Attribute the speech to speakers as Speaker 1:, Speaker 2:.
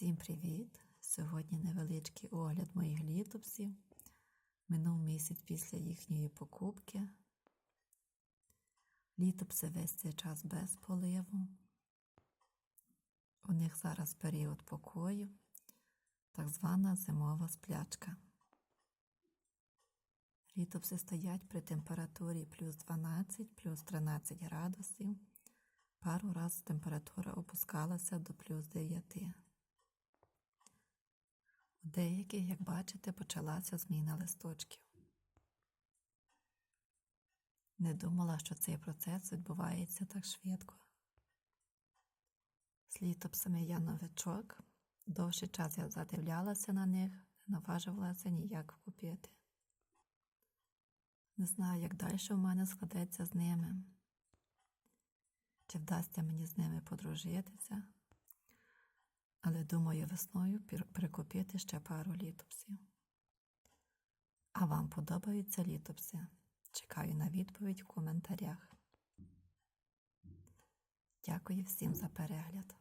Speaker 1: Всім привіт! Сьогодні невеличкий огляд моїх літопсів. Минув місяць після їхньої покупки. Літопси весь цей час без поливу. У них зараз період покою, так звана зимова сплячка. Літопси стоять при температурі плюс 12, плюс 13 градусів. Пару разів температура опускалася до плюс 9. Деяких, як бачите, почалася зміна листочків. Не думала, що цей процес відбувається так швидко. З літопсами я новичок. Довший час я задивлялася на них, не наважувалася ніяк купити. Не знаю, як далі в мене складеться з ними. Чи вдасться мені з ними подружитися, але думаю весною прикупити ще пару літопсів. А вам подобаються літопси? Чекаю на відповідь в коментарях. Дякую всім за перегляд.